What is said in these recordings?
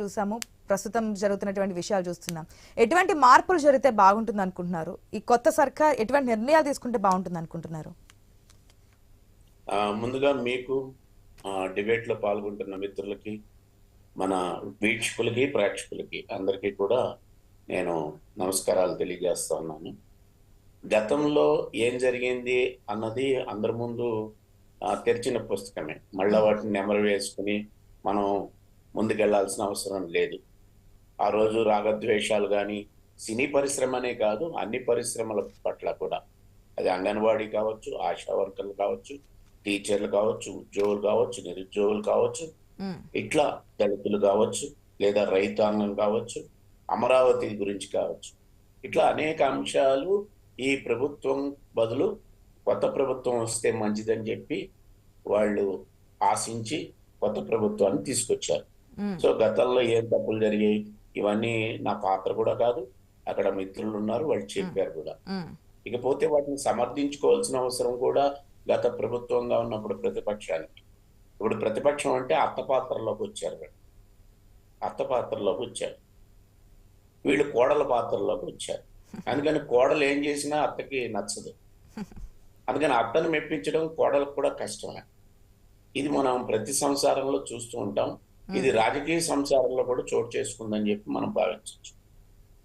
చూసాము. ప్రస్తుతం జరుగుతున్నటువంటి విషయాలు చూస్తున్నాం. ఎటువంటి మార్పులు జరిగితే బాగుంటుంది అనుకుంటున్నారు ఈ కొత్త సర్కార్ ఎటువంటి నిర్ణయాలు తీసుకుంటే బాగుంటుంది అనుకుంటున్నారు ముందుగా మీకు డిబేట్లో పాల్గొంటున్న మిత్రులకి మన వీక్షకులకి ప్రేక్షకులకి అందరికీ కూడా నేను నమస్కారాలు తెలియజేస్తా ఉన్నాను. గతంలో ఏం జరిగింది అన్నది అందరి ముందు తెరిచిన పుస్తకమే. మళ్ళా వాటిని నెమరు వేసుకుని మనం ముందుకెళ్ళాల్సిన అవసరం లేదు. ఆ రోజు రాగద్వేషాలు కానీ సినీ పరిశ్రమ అనే కాదు అన్ని పరిశ్రమల పట్ల కూడా. అది అంగన్వాడీ కావచ్చు ఆశా వర్కర్లు కావచ్చు టీచర్లు కావచ్చు ఉద్యోగులు కావచ్చు నిరుద్యోగులు కావచ్చు ఇట్లా దళితులు కావచ్చు లేదా రైతాంగం కావచ్చు అమరావతి గురించి కావచ్చు. ఇట్లా అనేక అంశాలు ఈ ప్రభుత్వం బదులు కొత్త ప్రభుత్వం వస్తే మంచిదని చెప్పి వాళ్ళు ఆశించి కొత్త ప్రభుత్వాన్ని తీసుకొచ్చారు. సో గతంలో ఏం తప్పులు జరిగాయి? ఇవన్నీ నా పాత్ర కూడా కాదు. అక్కడ మిత్రులు ఉన్నారు వాళ్ళు చెప్పారు కూడా. ఇకపోతే వాటిని సమర్థించుకోవాల్సిన అవసరం కూడా గత ప్రభుత్వంగా ఉన్నప్పుడు ప్రతిపక్షానికి. ఇప్పుడు ప్రతిపక్షం అంటే అర్థ పాత్రలోకి వచ్చారు వీళ్ళు. అర్థ పాత్రలోకి వచ్చారు. వీళ్ళు కోడల పాత్రలోకి వచ్చారు. అందుకని కోడలు ఏం చేసినా అత్తకి నచ్చదు. అందుకని అత్తను మెప్పించడం కోడలకు కూడా కష్టమే. ఇది మనం ప్రతి సంసారంలో చూస్తూ ఉంటాం. ఇది రాజకీయ సంసారంలో కూడా చోటు చేసుకుందని చెప్పి మనం భావించవచ్చు.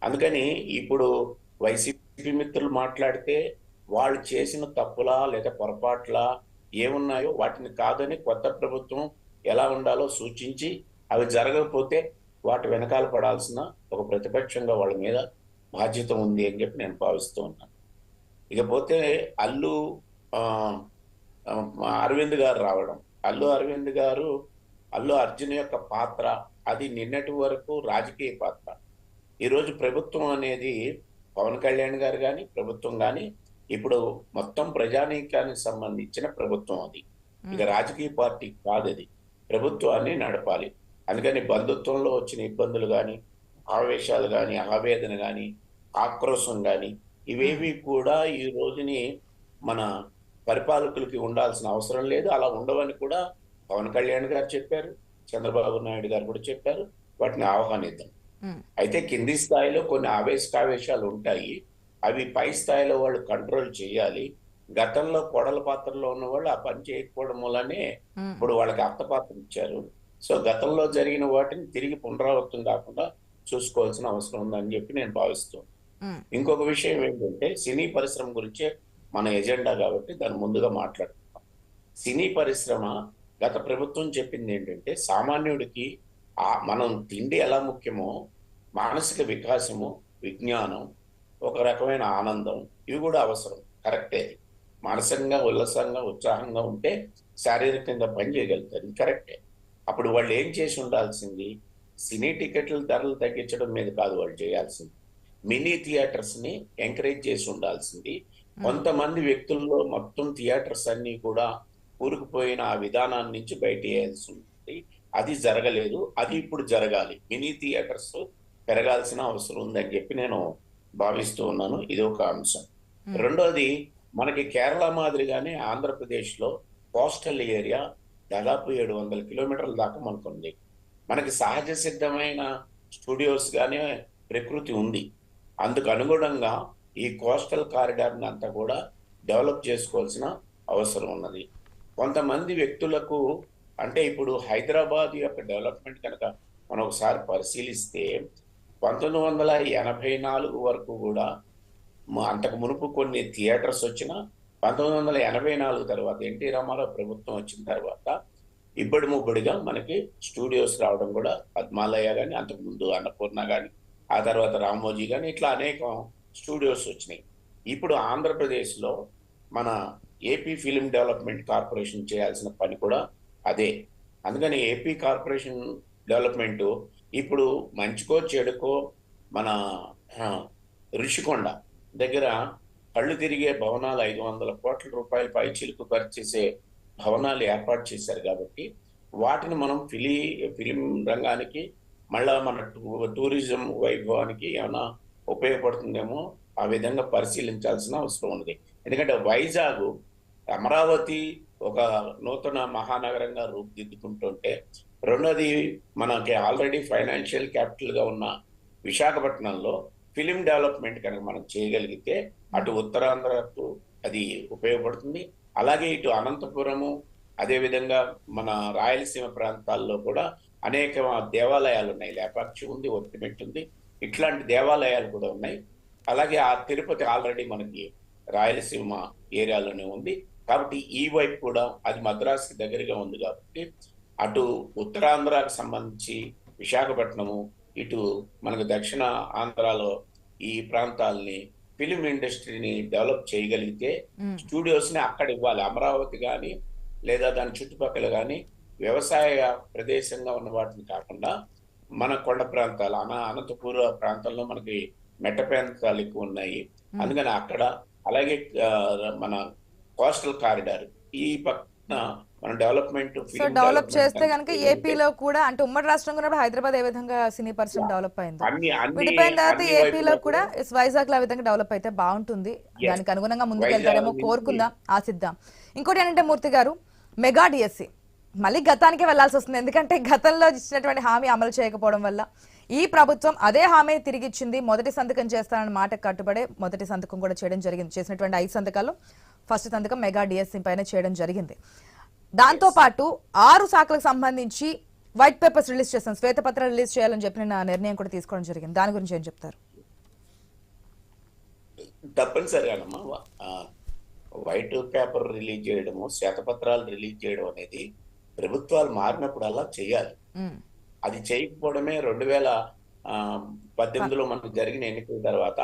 అందుకని ఇప్పుడు వైసీపీ మిత్రులు మాట్లాడితే వాళ్ళు చేసిన తప్పులా లేదా పొరపాట్లా ఏమున్నాయో వాటిని కాదని కొత్త ప్రభుత్వం ఎలా ఉండాలో సూచించి అవి జరగకపోతే వాటి వెనకాల పడాల్సిన ఒక ప్రతిపక్షంగా వాళ్ళ మీద బాధ్యత ఉంది అని చెప్పి నేను భావిస్తూ ఉన్నాను. ఇకపోతే అల్లు అరవింద్ గారు రావడం. అల్లు అరవింద్ గారు అల్లు అర్జున్ యొక్క పాత్ర అది నిన్నటి వరకు రాజకీయ పాత్ర. ఈరోజు ప్రభుత్వం అనేది పవన్ కళ్యాణ్ గారు కానీ ప్రభుత్వం కానీ ఇప్పుడు మొత్తం ప్రజానీకానికి సంబంధించిన ప్రభుత్వం అది. ఇక రాజకీయ పార్టీ కాదు అది. ప్రభుత్వాన్ని నడపాలి. అందుకని బంధుత్వంలో వచ్చిన ఇబ్బందులు కానీ ఆవేశాలు కానీ ఆవేదన కానీ ఆక్రోశం కానీ ఇవేవి కూడా ఈ రోజుని మన పరిపాలకులకి ఉండాల్సిన అవసరం లేదు. అలా ఉండవని కూడా పవన్ కళ్యాణ్ గారు చెప్పారు చంద్రబాబు నాయుడు గారు కూడా చెప్పారు వాటిని ఆహ్వానిద్దాం. అయితే కింది స్థాయిలో కొన్ని ఆవేశకావేశాలు ఉంటాయి అవి పై స్థాయిలో వాళ్ళు కంట్రోల్ చేయాలి. గతంలో కోడల పాత్రలో ఉన్న వాళ్ళు ఆ పని చేయకపోవడం వల్లనే ఇప్పుడు వాళ్ళకి అర్థ పాత్ర ఇచ్చారు. సో గతంలో జరిగిన వాటిని తిరిగి పునరావృతం కాకుండా చూసుకోవాల్సిన అవసరం ఉందని చెప్పి నేను భావిస్తున్నాను ఇంకొక విషయం ఏంటంటే సినీ పరిశ్రమ గురించే మన ఎజెండా కాబట్టి దాన్ని ముందుగా మాట్లాడుతున్నాం సినీ పరిశ్రమ గత ప్రభుత్వం చెప్పింది ఏంటంటే సామాన్యుడికి ఆ మనం తిండి ఎలా ముఖ్యమో మానసిక వికాసము విజ్ఞానం ఒక రకమైన ఆనందం ఇవి కూడా అవసరం. కరెక్టే. మానసికంగా ఉల్లాసంగా ఉత్సాహంగా ఉంటే శారీరకంగా పని చేయగలుగుతారు. కరెక్టే. అప్పుడు వాళ్ళు ఏం చేసి ఉండాల్సింది? సినీ టికెట్ల ధరలు తగ్గించడం మీద కాదు వాళ్ళు చేయాల్సింది. మినీ థియేటర్స్ని ఎంకరేజ్ చేసి ఉండాల్సింది. కొంతమంది వ్యక్తుల్లో మొత్తం థియేటర్స్ అన్ని కూడా కూరుకుపోయిన ఆ విధానాన్ని నుంచి బయట వేయాల్సి ఉంది. అది జరగలేదు. అది ఇప్పుడు జరగాలి. మినీ థియేటర్స్ పెరగాల్సిన అవసరం ఉందని చెప్పి నేను భావిస్తూ ఉన్నాను. ఇది ఒక అంశం. రెండోది మనకి కేరళ మాదిరిగానే ఆంధ్రప్రదేశ్లో కోస్టల్ ఏరియా దాదాపు ఏడు వందల కిలోమీటర్ల దాకా మనకుంది. మనకి సహజ సిద్ధమైన స్టూడియోస్ గానే ప్రకృతి ఉంది. అందుకు అనుగుణంగా ఈ కోస్టల్ కారిడార్ని అంతా కూడా డెవలప్ చేసుకోవాల్సిన అవసరం ఉన్నది. కొంతమంది వ్యక్తులకు అంటే ఇప్పుడు హైదరాబాద్ యొక్క డెవలప్మెంట్ కనుక మనం ఒకసారి పరిశీలిస్తే పంతొమ్మిది వందల ఎనభై నాలుగు వరకు కూడా అంతకు మునుపు కొన్ని థియేటర్స్ వచ్చిన పంతొమ్మిది వందల ఎనభై నాలుగు తర్వాత ఎన్టీ రామారావు ప్రభుత్వం వచ్చిన తర్వాత ఇబ్బడి ముబ్బడిగా మనకి స్టూడియోస్ రావడం కూడా పద్మాలయ కానీ అంతకు ముందు అన్నపూర్ణ కానీ ఆ తర్వాత రామోజీ కానీ ఇట్లా అనేక స్టూడియోస్ వచ్చినాయి. ఇప్పుడు ఆంధ్రప్రదేశ్లో మన ఏపీ ఫిలిం డెవలప్మెంట్ కార్పొరేషన్ చేయాల్సిన పని కూడా అదే. అందుకని ఏపీ కార్పొరేషన్ డెవలప్మెంట్ ఇప్పుడు మంచికో చెడుకో మన రుషికొండ దగ్గర కళ్ళు తిరిగే భవనాలు ఐదు వందల కోట్ల రూపాయల పై చిలుకు ఖర్చు చేసే భవనాలు ఏర్పాటు చేశారు కాబట్టి వాటిని మనం ఫిలి ఫిలిం రంగానికి మళ్ళా మన టూ- టూరిజం వైభవానికి ఏమైనా ఉపయోగపడుతుందేమో ఆ విధంగా పరిశీలించాల్సిన అవసరం ఉంది ఎందుకంటే వైజాగ్ అమరావతి ఒక నూతన మహానగరంగా రూపుదిద్దుకుంటుంటే రెండోది మనకి ఆల్రెడీ ఫైనాన్షియల్ క్యాపిటల్గా ఉన్న విశాఖపట్నంలో ఫిలిం డెవలప్మెంట్ కనుక మనం చేయగలిగితే అటు ఉత్తరాంధ్రకు అది ఉపయోగపడుతుంది. అలాగే ఇటు అనంతపురము అదేవిధంగా మన రాయలసీమ ప్రాంతాల్లో కూడా అనేక దేవాలయాలు ఉన్నాయి. లేపాక్షి ఉంది ఒత్తిమెట్టు ఉంది. ఇట్లాంటి దేవాలయాలు కూడా ఉన్నాయి. అలాగే ఆ తిరుపతి ఆల్రెడీ మనకి రాయలసీమ ఏరియాలోనే ఉంది. కాబట్టి ఈ వైపు కూడా అది మద్రాసుకి దగ్గరగా ఉంది కాబట్టి అటు ఉత్తరాంధ్రకు సంబంధించి విశాఖపట్నము ఇటు మనకు దక్షిణ ఆంధ్రాలో ఈ ప్రాంతాలని ఫిలిం ఇండస్ట్రీని డెవలప్ చేయగలిగితే ఉమ్, స్టూడియోస్ని అక్కడ ఇవ్వాలి. అమరావతి కానీ లేదా దాని చుట్టుపక్కల కానీ వ్యవసాయ ప్రదేశంగా ఉన్న వాటిని కాకుండా మన కొండ ప్రాంతాలు అన అనంతపూర్ ప్రాంతంలో మనకి మెట్ట ప్రాంతాలు ఎక్కువ ఉన్నాయి. అందుకని అక్కడ అలాగే మన కోస్టల్ కారిడార్ ఈ పక్కన మన డెవలప్మెంట్ సో డెవలప్ చేస్తే కనుక ఏపీలో కూడా అంటే ఉమ్మడి రాష్ట్రంగా ఉన్నప్పుడు హైదరాబాద్ ఏ విధంగా సినీ పరిశ్రమ డెవలప్ అయింది. విడిపోయిన తర్వాత ఏపీలో కూడా వైజాగ్లో విధంగా డెవలప్ అయితే బాగుంటుంది. దానికి అనుగుణంగా ముందుకెళ్తారేమో వైజాగ్ కోరుకుందాం ఆశిద్దాం. ఇంకోటి ఏంటంటే మూర్తి గారు మెగా డిఎస్సి మళ్ళీ గతానికి వెళ్ళాల్సి వస్తుంది. ఎందుకంటే గతంలో ఇచ్చినటువంటి హామీ అమలు చేయకపోవడం వల్ల ఈ ప్రభుత్వం అదే హామీ తిరిగి ఇచ్చింది మొదటి సంతకం చేస్తానన్న మాట కట్టుబడే మొదటి సంతకం కూడా చేయడం జరిగింది. చేసినటువంటి ఐదు సంతకాల్లో ఫస్ట్ సంతకం మెగా డిఎస్సి పైన చేయడం జరిగింది. దాంతో పాటు ఆరు శాఖలకు సంబంధించి వైట్ పేపర్స్ రిలీజ్ చేస్తాం శ్వేతపత్రాలు రిలీజ్ చేయాలని చెప్పిన నిర్ణయం కూడా తీసుకోవడం జరిగింది. దాని గురించి ఏం చెప్తారు? తప్పనిసరిగానమ్మా వైట్ పేపర్ రిలీజ్ చేయడము శ్వేతపత్రాలు రిలీజ్ చేయడం అనేది ప్రభుత్వాలు మారినప్పుడల్లా చేయాలి. అది చేయకపోవడమే రెండు వేల పద్దెనిమిదిలో మనకు జరిగిన ఎన్నికల తర్వాత.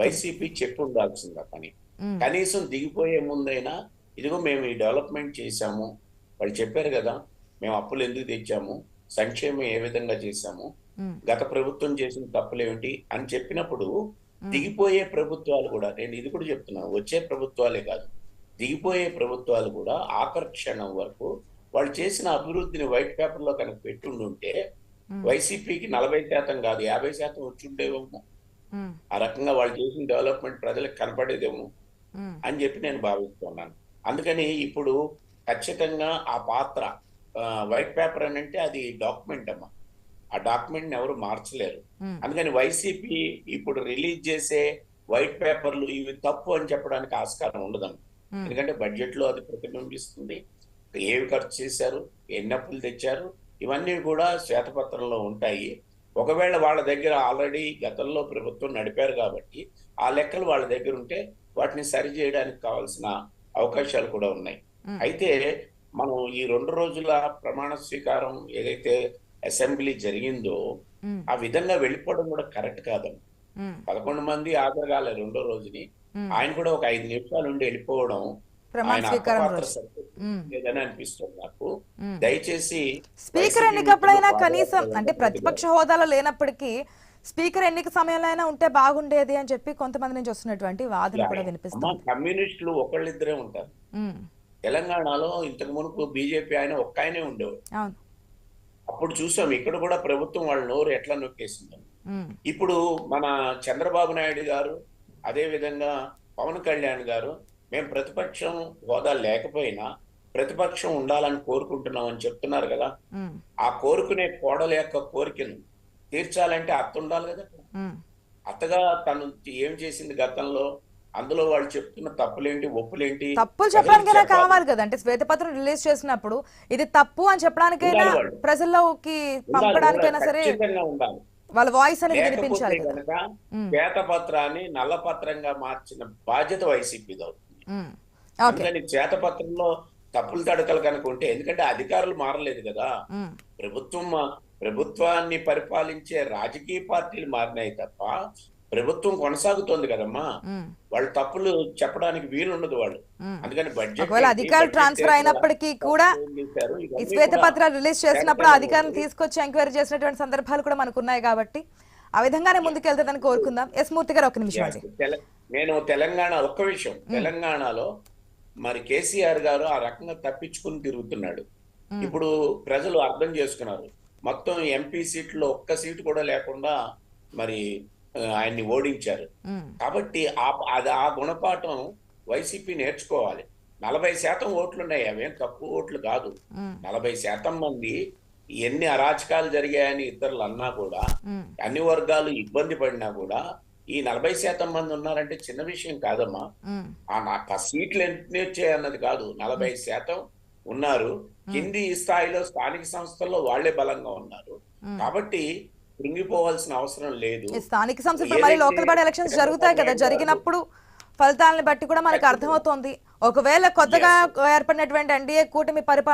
వైసీపీ చెప్పు ఉండాల్సింది ఆ పని కనీసం దిగిపోయే ముందైనా ఇదిగో మేము ఈ డెవలప్మెంట్ చేశాము. వాళ్ళు చెప్పారు కదా మేము అప్పులు ఎందుకు తెచ్చాము? సంక్షేమం ఏ విధంగా చేశాము? గత ప్రభుత్వం చేసిన తప్పులేమిటి? అని చెప్పినప్పుడు దిగిపోయే ప్రభుత్వాలు కూడా నేను ఇది కూడా చెప్తున్నాను వచ్చే ప్రభుత్వాలే కాదు. దిగిపోయే ప్రభుత్వాలు కూడా ఆఖరి క్షణం వరకు వాళ్ళు చేసిన అభివృద్ధిని వైట్ పేపర్లో కనుక పెట్టుండుంటే వైసీపీకి నలభై శాతం కాదు యాభై శాతం వచ్చి ఉండేవేమో ఉమ్, ఆ రకంగా వాళ్ళు చేసిన డెవలప్మెంట్ ప్రజలకు కనపడేదేమో అని చెప్పి నేను భావిస్తున్నాను. అందుకని ఇప్పుడు ఖచ్చితంగా ఆ పాత్ర వైట్ పేపర్ అని అంటే అది డాక్యుమెంట్ అమ్మా. ఆ డాక్యుమెంట్ ఎవరు మార్చలేరు. అందుకని వైసీపీ ఇప్పుడు రిలీజ్ చేసే వైట్ పేపర్లు ఇవి తప్పు అని చెప్పడానికి ఆస్కారం ఉండదమ్మా. ఉమ్, ఎందుకంటే బడ్జెట్లో అది ప్రతిబింబిస్తుంది. ఏవి ఖర్చు చేశారు ఎన్ని అప్పులు తెచ్చారు ఇవన్నీ కూడా శ్వేతపత్రంలో ఉంటాయి. ఒకవేళ వాళ్ళ దగ్గర ఆల్రెడీ గతంలో ప్రభుత్వం నడిపారు కాబట్టి ఆ లెక్కలు వాళ్ళ దగ్గర ఉంటే వాటిని సరి చేయడానికి కావాల్సిన అవకాశాలు కూడా ఉన్నాయి. అయితే మనం ఈ రెండు రోజుల ప్రమాణ స్వీకారం ఏదైతే అసెంబ్లీ జరిగిందో ఆ విధంగా వెళ్ళిపోవడం కూడా కరెక్ట్ కాదండి. పదకొండు మంది హాజరుగాలే రెండో రోజుని. ఆయన కూడా ఒక ఐదు నిమిషాలు ఉండి వెళ్ళిపోవడం ఆయన అనిపిస్తుంది నాకు. దయచేసి స్పీకర్ ఎన్నికప్పుడైనా కనీసం అంటే ప్రతిపక్ష హోదాలో లేనప్పటికీ స్పీకర్ ఎన్నిక సమయంలో అయినా ఉంటే బాగుండేది అని చెప్పి కొంతమంది నుంచి వస్తున్నటువంటి వాదన కూడా వినిపిస్తుంది. కమ్యూనిస్టులు ఒకళ్ళిద్దరే ఉంటారు. తెలంగాణలో ఇంతకు మునుపు బీజేపీ ఆయన ఒక్క ఆయనే ఉండేవాడు అప్పుడు చూసాం ఇక్కడ కూడా ప్రభుత్వం వాళ్ళ నోరు ఎట్లా నొక్కేసిందని ఉమ్, ఇప్పుడు మన చంద్రబాబు నాయుడు గారు అదే విధంగా పవన్ కళ్యాణ్ గారు మేము ప్రతిపక్షం హోదా లేకపోయినా ప్రతిపక్షం ఉండాలని కోరుకుంటున్నాం అని చెప్తున్నారు కదా. ఆ కోరుకునే కోడల యొక్క కోరికను తీర్చాలంటే అత్త ఉండాలి కదా. అత్తగా తను ఏం చేసింది గతంలో? అందులో వాళ్ళు చెప్తున్న తప్పులేంటి ఒప్పులేంటి? తప్పులు చెప్పడానికైనా. కావాలి కదా. అంటే శ్వేతపత్రం రిలీజ్ చేసినప్పుడు ఇది తప్పు అని చెప్పడానికైనా. ప్రజల్లోకి పంపడానికైనా సరే ఉండాలి. వాళ్ళ వాయిస్ అనేది వినిపించాలి శ్వేతపత్రాన్ని నల్లపత్రంగా మార్చిన బాధ్యత వైసీపీది అవుతుంది. శ్వేతపత్రంలో తప్పులు తడకలు కనుక ఉంటే ఎందుకంటే అధికారులు మారలేదు కదా. ప్రభుత్వం ప్రభుత్వాన్ని పరిపాలించే రాజకీయ పార్టీలు మారినాయి తప్ప ప్రభుత్వం కొనసాగుతోంది కదమ్మా. వాళ్ళు తప్పులు చెప్పడానికి వీలుండదు వాళ్ళు. ఉమ్. అందుకని బడ్జెట్ అధికారులు ట్రాన్స్ఫర్ అయినప్పటికీ కూడా ఈ శ్వేతపత్రాలు రిలీజ్ చేసినప్పుడు అధికారులు తీసుకొచ్చి ఎంక్వైరీ చేసినటువంటి సందర్భాలు కూడా మనకు ఉన్నాయి కాబట్టి ఆ విధంగానే ముందుకెళ్తుందని కోరుకుందాం. ఎస్ మూర్తి గారు ఒక నిమిషం నేను తెలంగాణ ఒక్క విషయం. తెలంగాణలో మరి కేసీఆర్ గారు ఆ రకంగా తప్పించుకుని తిరుగుతున్నాడు. ఇప్పుడు ప్రజలు అర్థం చేసుకున్నారు. మొత్తం ఎంపీ సీట్లో ఒక్క సీటు కూడా లేకుండా మరి ఆయన్ని ఓడించారు. కాబట్టి ఆ అది ఆ గుణపాఠం వైసీపీ నేర్చుకోవాలి. నలభై శాతం ఓట్లు ఉన్నాయి అవేం తక్కువ ఓట్లు కాదు. నలభై శాతం మంది ఎన్ని అరాచకాలు జరిగాయని ఇతరులు అన్నా కూడా అన్ని వర్గాలు ఇబ్బంది పడినా కూడా ఈ నలభై శాతం మంది ఉన్నారంటే చిన్న విషయం కాదమ్మా. ఆ నా ప- సీట్లు ఎన్ని వచ్చాయి అన్నది కాదు. నలభై శాతం ఉన్నారు. కింది స్థాయిలో స్థానిక సంస్థల్లో వాళ్ళే బలంగా ఉన్నారు. కాబట్టి కృంగిపోవాల్సిన అవసరం లేదు. స్థానిక సంస్థలు లోకల్ బాడీ ఎలక్షన్స్ జరుగుతాయి కదా. జరిగినప్పుడు ఫలితాలను బట్టి కూడా మనకు అర్థమవుతోంది. ఒకవేళ కొత్తగా ఏర్పడినటువంటి ఎన్డీఏ కూటమి పరిపాలన